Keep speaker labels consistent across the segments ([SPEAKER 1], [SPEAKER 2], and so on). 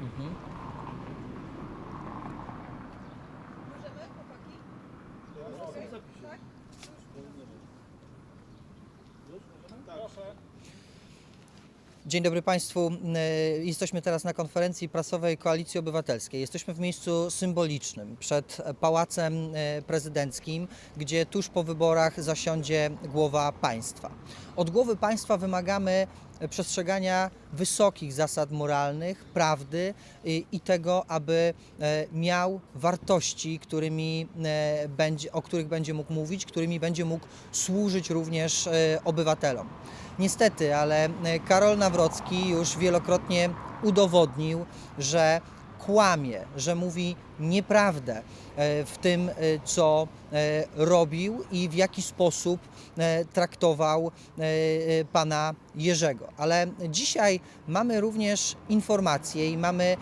[SPEAKER 1] Mhm. Dzień dobry Państwu. E, Jesteśmy teraz na konferencji prasowej Koalicji Obywatelskiej. Jesteśmy w miejscu symbolicznym przed Pałacem e, Prezydenckim, gdzie tuż po wyborach zasiądzie głowa państwa. Od głowy państwa wymagamy przestrzegania wysokich zasad moralnych, prawdy i, tego, aby e, miał wartości, którymi będzie, o których będzie mógł mówić, którymi będzie mógł służyć również obywatelom. Niestety, ale e, Karol Nawrocki już wielokrotnie udowodnił, że kłamie, że mówi nieprawdę e, w tym, e, co e, robił i w jaki sposób traktował pana Jerzego. Ale dzisiaj mamy również informacje i mamy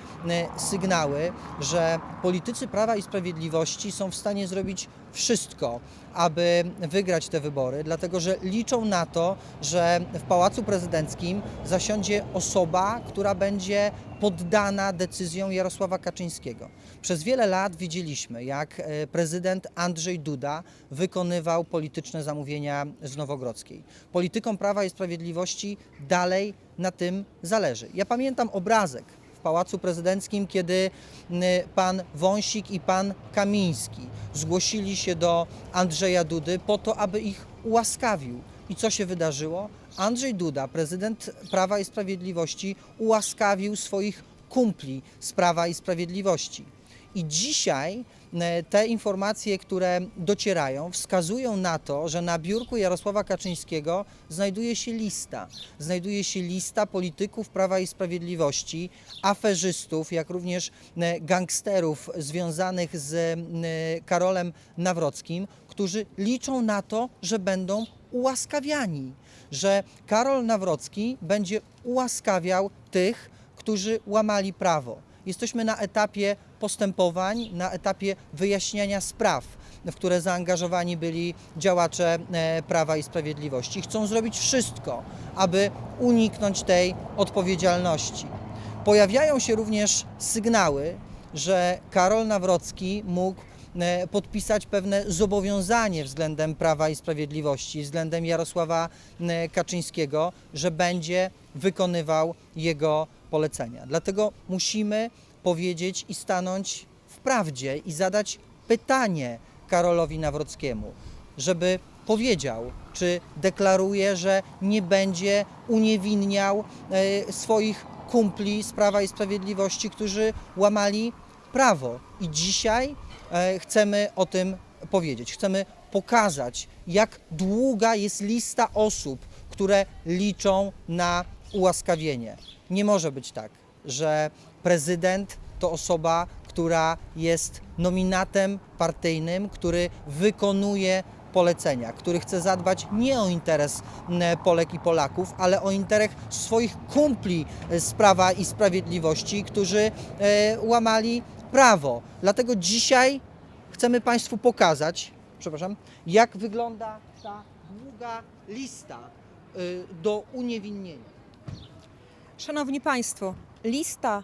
[SPEAKER 1] sygnały, że politycy Prawa i Sprawiedliwości są w stanie zrobić wszystko, aby wygrać te wybory, dlatego że liczą na to, że w Pałacu Prezydenckim zasiądzie osoba, która będzie poddana decyzjom Jarosława Kaczyńskiego. Przez wiele lat widzieliśmy, jak e, prezydent Andrzej Duda wykonywał polityczne zamówienia z Nowogrodzkiej. Politykom Prawa i Sprawiedliwości dalej na tym zależy. Ja pamiętam obrazek w Pałacu Prezydenckim, kiedy pan Wąsik i pan Kamiński zgłosili się do Andrzeja Dudy po to, aby ich ułaskawił. I co się wydarzyło? Andrzej Duda, prezydent Prawa i Sprawiedliwości, ułaskawił swoich kumpli z Prawa i Sprawiedliwości. I dzisiaj e, te informacje, które docierają, wskazują na to, że na biurku Jarosława Kaczyńskiego znajduje się lista. Znajduje się lista polityków Prawa i Sprawiedliwości, aferzystów, jak również e, gangsterów związanych z e, Karolem Nawrockim, którzy liczą na to, że będą ułaskawiani, że Karol Nawrocki będzie ułaskawiał tych, którzy łamali prawo. Jesteśmy na etapie postępowań, na etapie wyjaśniania spraw, w które zaangażowani byli działacze e, Prawa i Sprawiedliwości. Chcą zrobić wszystko, aby uniknąć tej odpowiedzialności. Pojawiają się również sygnały, że Karol Nawrocki mógł podpisać pewne zobowiązanie względem Prawa i Sprawiedliwości, względem Jarosława e, Kaczyńskiego, że będzie wykonywał jego polecenia. Dlatego musimy powiedzieć i stanąć w prawdzie i zadać pytanie Karolowi Nawrockiemu, żeby powiedział, czy deklaruje, że nie będzie uniewinniał e, swoich kumpli z Prawa i Sprawiedliwości, którzy łamali prawo. I dzisiaj e, chcemy o tym powiedzieć. Chcemy pokazać, jak długa jest lista osób, które liczą na ułaskawienie. Nie może być tak, że prezydent to osoba, która jest nominatem partyjnym, który wykonuje polecenia, który chce zadbać nie o interes Polek i Polaków, ale o interes swoich kumpli z Prawa i Sprawiedliwości, którzy e, łamali prawo. Dlatego dzisiaj chcemy Państwu pokazać, przepraszam, jak wygląda ta długa lista y, do uniewinnienia.
[SPEAKER 2] Szanowni Państwo, lista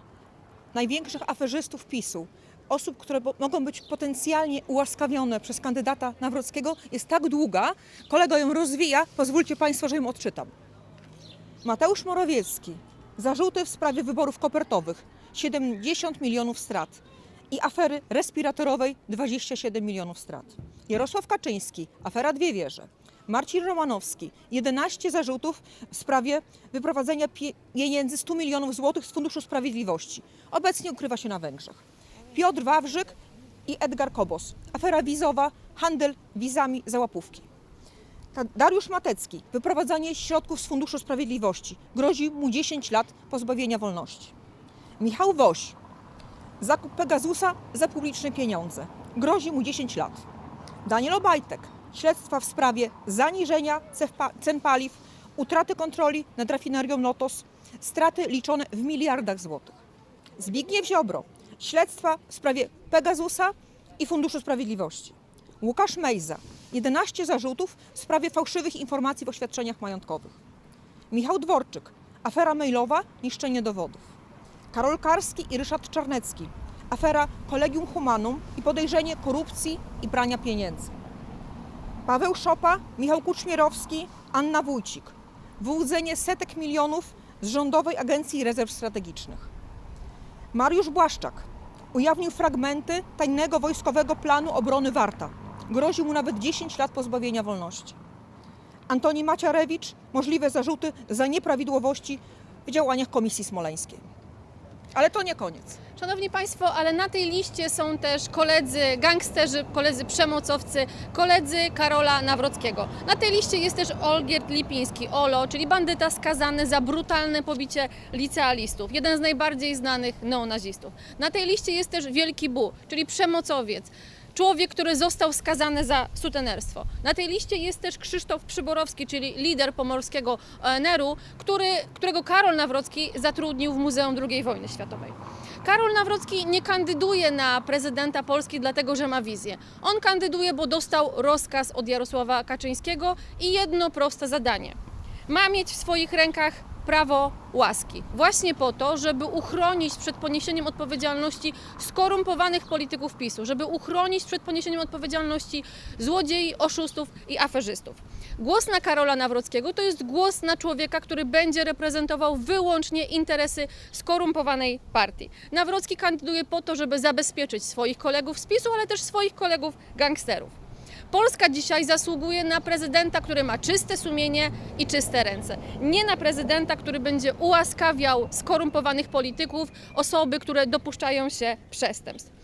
[SPEAKER 2] największych aferzystów PiSu, osób, które mogą być potencjalnie ułaskawione przez kandydata Nawrockiego, jest tak długa, kolega ją rozwija, pozwólcie Państwo, że ją odczytam. Mateusz Morawiecki, zarzuty w sprawie wyborów kopertowych, 70 milionów strat i afery respiratorowej, 27 milionów strat. Jarosław Kaczyński, afera Dwie Wieże. Marcin Romanowski, 11 zarzutów w sprawie wyprowadzenia pie- pieniędzy 100 milionów złotych z Funduszu Sprawiedliwości. Obecnie ukrywa się na Węgrzech. Piotr Wawrzyk i Edgar Kobos. Afera wizowa, handel wizami za łapówki. Dariusz Matecki, wyprowadzanie środków z Funduszu Sprawiedliwości. Grozi mu 10 lat pozbawienia wolności. Michał Woś, zakup Pegasusa za publiczne pieniądze. Grozi mu 10 lat. Daniel Obajtek, śledztwa w sprawie zaniżenia cen pa- cen paliw, utraty kontroli nad rafinerią Lotos, straty liczone w miliardach złotych. Zbigniew Ziobro, śledztwa w sprawie Pegasusa i Funduszu Sprawiedliwości. Łukasz Mejza, 11 zarzutów w sprawie fałszywych informacji w oświadczeniach majątkowych. Michał Dworczyk, Afera mailowa, niszczenie dowodów. Karol Karski i Ryszard Czarnecki. Afera Collegium Humanum i podejrzenie korupcji i prania pieniędzy. Paweł Szopa, Michał Kuczmierowski, Anna Wójcik. Wyłudzenie setek milionów z Rządowej Agencji Rezerw Strategicznych. Mariusz Błaszczak ujawnił fragmenty tajnego wojskowego planu obrony Warta. Groził mu nawet 10 lat pozbawienia wolności. Antoni Maciarewicz, możliwe zarzuty za nieprawidłowości w działaniach Komisji Smoleńskiej. Ale to nie koniec.
[SPEAKER 3] Szanowni Państwo, ale na tej liście są też koledzy gangsterzy, koledzy przemocowcy, koledzy Karola Nawrockiego. Na tej liście jest też Olgierd Lipiński, Olo, czyli bandyta skazany za brutalne pobicie licealistów, jeden z najbardziej znanych neonazistów. Na tej liście jest też Wielki Bu, czyli przemocowiec. Człowiek, który został skazany za sutenerstwo. Na tej liście jest też Krzysztof Przyborowski, czyli lider pomorskiego ONR-u, który, którego Karol Nawrocki zatrudnił w Muzeum II wojny światowej. Karol Nawrocki nie kandyduje na prezydenta Polski dlatego, że ma wizję. On kandyduje, bo dostał rozkaz od Jarosława Kaczyńskiego i jedno proste zadanie. Ma mieć w swoich rękach prawo łaski. Właśnie po to, żeby uchronić przed poniesieniem odpowiedzialności skorumpowanych polityków PiSu, żeby uchronić przed poniesieniem odpowiedzialności złodziei, oszustów i aferzystów. Głos na Karola Nawrockiego to jest głos na człowieka, który będzie reprezentował wyłącznie interesy skorumpowanej partii. Nawrocki kandyduje po to, żeby zabezpieczyć swoich kolegów z PiSu, ale też swoich kolegów gangsterów. Polska dzisiaj zasługuje na prezydenta, który ma czyste sumienie i czyste ręce. Nie na prezydenta, który będzie ułaskawiał skorumpowanych polityków, osoby, które dopuszczają się przestępstw.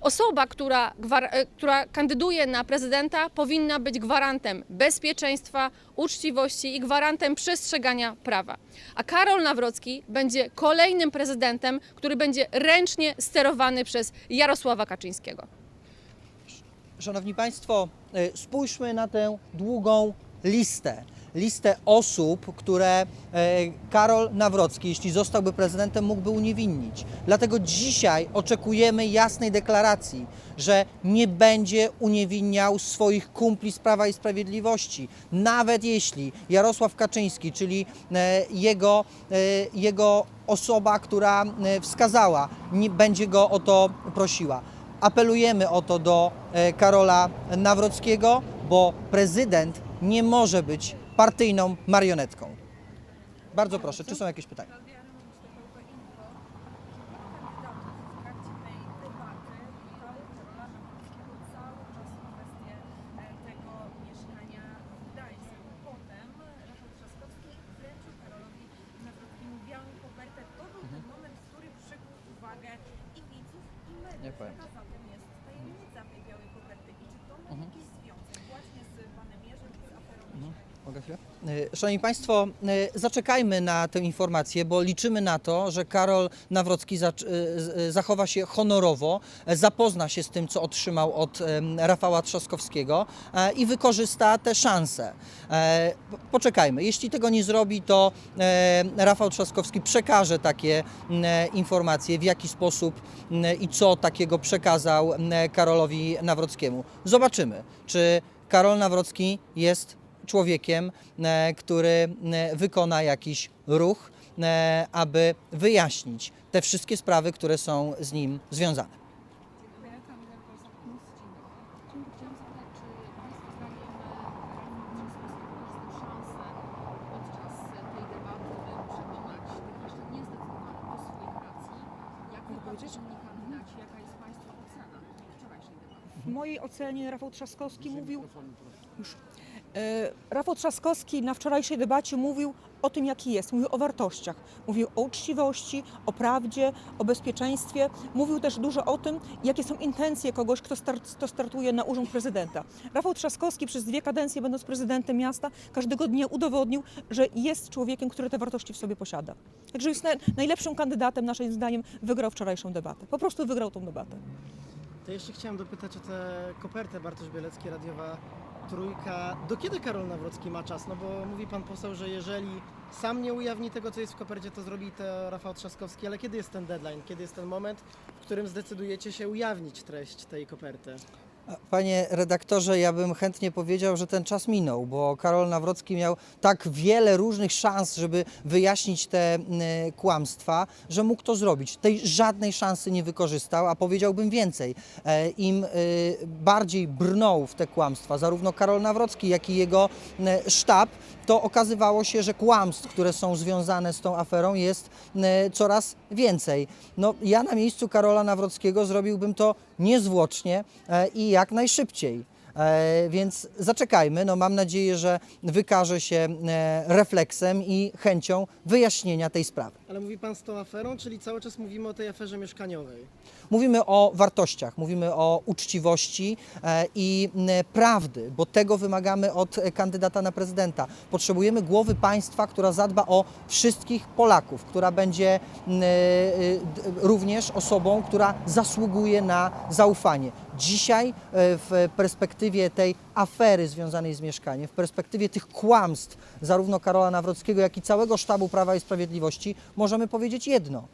[SPEAKER 3] Osoba, która, e, która kandyduje na prezydenta, powinna być gwarantem bezpieczeństwa, uczciwości i gwarantem przestrzegania prawa. A Karol Nawrocki będzie kolejnym prezydentem, który będzie ręcznie sterowany przez Jarosława Kaczyńskiego.
[SPEAKER 1] Szanowni Państwo, e, spójrzmy na tę długą listę. Listę osób, które e, Karol Nawrocki, jeśli zostałby prezydentem, mógłby uniewinnić. Dlatego dzisiaj oczekujemy jasnej deklaracji, że nie będzie uniewinniał swoich kumpli z Prawa i Sprawiedliwości. Nawet jeśli Jarosław Kaczyński, czyli e, jego, jego osoba, która wskazała, nie będzie go o to prosiła. Apelujemy o to do e, Karola Nawrockiego, bo prezydent nie może być partyjną marionetką. Bardzo proszę, czy są jakieś pytania?
[SPEAKER 4] tego mieszkania w Gdańsku. Potem Rafał Trzaskowski wręczył Karolowi Nawrockiemu białą kopertę. To był ten moment, który przykuł uwagę i widzów, i mediów.
[SPEAKER 1] Nie powiem.
[SPEAKER 4] Jaka zatem jest tajemnica tej białej koperty i czy to ma
[SPEAKER 1] Mhm.
[SPEAKER 4] jakiś związek właśnie z panem Jerzym i z aferą mieszkania?
[SPEAKER 1] Mogę chwilę? E, Szanowni Państwo, e, zaczekajmy na tę informację, bo liczymy na to, że Karol Nawrocki e, zachowa się honorowo, zapozna się z tym, co otrzymał od Rafała Trzaskowskiego i wykorzysta te szanse. Po- Poczekajmy. Jeśli tego nie zrobi, to Rafał Trzaskowski przekaże takie informacje, w jaki sposób i co takiego przekazał Karolowi Nawrockiemu. Zobaczymy, czy Karol Nawrocki jest człowiekiem, e, który e, wykona jakiś ruch, e, aby wyjaśnić te wszystkie sprawy, które są z nim związane.
[SPEAKER 2] W mojej ocenie Rafał Trzaskowski mówił. Już. E, Rafał Trzaskowski na wczorajszej debacie mówił o tym, jaki jest. Mówił o wartościach. Mówił o uczciwości, o prawdzie, o bezpieczeństwie. Mówił też dużo o tym, jakie są intencje kogoś, kto, start, kto startuje na urząd prezydenta. Rafał Trzaskowski przez dwie kadencje, będąc prezydentem miasta, każdego dnia udowodnił, że jest człowiekiem, który te wartości w sobie posiada. Także jest naj, najlepszym kandydatem, naszym zdaniem, wygrał wczorajszą debatę. Po prostu wygrał tą debatę.
[SPEAKER 5] To jeszcze chciałem dopytać o tę kopertę Bartosz Bielecki, radiowa trójka. Do kiedy Karol Nawrocki ma czas? No bo mówi pan poseł, że jeżeli sam nie ujawni tego, co jest w kopercie, to zrobi to Rafał Trzaskowski. Ale kiedy jest ten deadline? Kiedy jest ten moment, w którym zdecydujecie się ujawnić treść tej koperty?
[SPEAKER 1] Panie redaktorze, ja bym chętnie powiedział, że ten czas minął, bo Karol Nawrocki miał tak wiele różnych szans, żeby wyjaśnić te mm, kłamstwa, że mógł to zrobić. Tej żadnej szansy nie wykorzystał, a powiedziałbym więcej. E, Im y, bardziej brnął w te kłamstwa, zarówno Karol Nawrocki, jak i jego mm, sztab, to okazywało się, że kłamstw, które są związane z tą aferą jest mm, coraz więcej. No, ja na miejscu Karola Nawrockiego zrobiłbym to niezwłocznie e, i jak najszybciej. E, Więc zaczekajmy. No, mam nadzieję, że wykaże się e, refleksem i chęcią wyjaśnienia tej sprawy.
[SPEAKER 5] Ale mówi pan z tą aferą, czyli cały czas mówimy o tej aferze mieszkaniowej.
[SPEAKER 1] Mówimy o wartościach, mówimy o uczciwości e, i prawdy, bo tego wymagamy od kandydata na prezydenta. Potrzebujemy głowy państwa, która zadba o wszystkich Polaków, która będzie e, również osobą, która zasługuje na zaufanie. Dzisiaj e, w perspektywie tej afery związanej z mieszkaniem, w perspektywie tych kłamstw zarówno Karola Nawrockiego, jak i całego sztabu Prawa i Sprawiedliwości możemy powiedzieć jedno.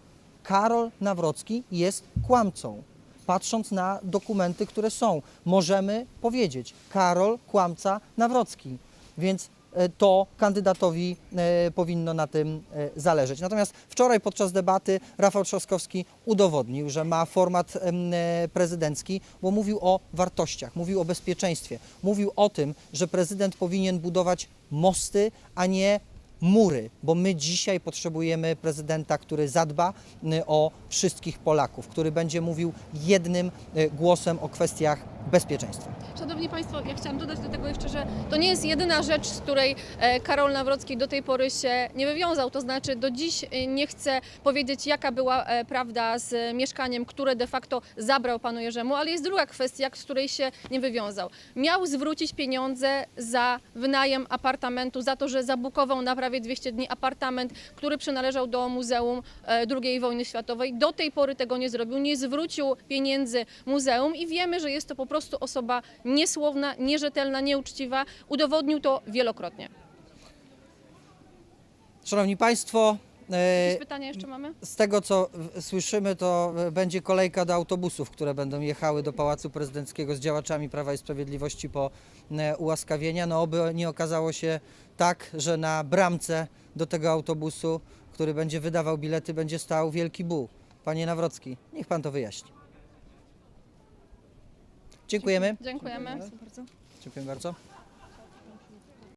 [SPEAKER 1] Karol Nawrocki jest kłamcą. Patrząc na dokumenty, które są, możemy powiedzieć: Karol, kłamca Nawrocki. Więc e, to kandydatowi e, powinno na tym e, zależeć. Natomiast wczoraj podczas debaty Rafał Trzaskowski udowodnił, że ma format prezydencki, bo mówił o wartościach, mówił o bezpieczeństwie, mówił o tym, że prezydent powinien budować mosty, a nie mury, bo my dzisiaj potrzebujemy prezydenta, który zadba y, o wszystkich Polaków, który będzie mówił jednym y, głosem o kwestiach bezpieczeństwa.
[SPEAKER 3] Szanowni Państwo, ja chciałam dodać do tego jeszcze, że to nie jest jedyna rzecz, z której e, Karol Nawrocki do tej pory się nie wywiązał. To znaczy, do dziś e, nie chcę powiedzieć, jaka była e, prawda z mieszkaniem, które de facto zabrał panu Jerzemu, ale jest druga kwestia, z której się nie wywiązał. Miał zwrócić pieniądze za wynajem apartamentu, za to, że zabukował na prawie 200 dni apartament, który przynależał do Muzeum II wojny światowej. Do tej pory tego nie zrobił, nie zwrócił pieniędzy muzeum i wiemy, że jest to po prostu osoba niesłowna, nierzetelna, nieuczciwa. Udowodnił to wielokrotnie.
[SPEAKER 1] Szanowni Państwo, e,
[SPEAKER 3] Jakieś pytania jeszcze mamy?
[SPEAKER 1] z tego co słyszymy, to będzie kolejka do autobusów, które będą jechały do Pałacu Prezydenckiego z działaczami Prawa i Sprawiedliwości po e, ułaskawienia. No oby nie okazało się tak, że na bramce do tego autobusu, który będzie wydawał bilety, będzie stał wielki buł. Panie Nawrocki, niech Pan to wyjaśni. Dziękujemy.
[SPEAKER 3] Dziękujemy.
[SPEAKER 2] Bardzo.
[SPEAKER 1] Dziękuję bardzo.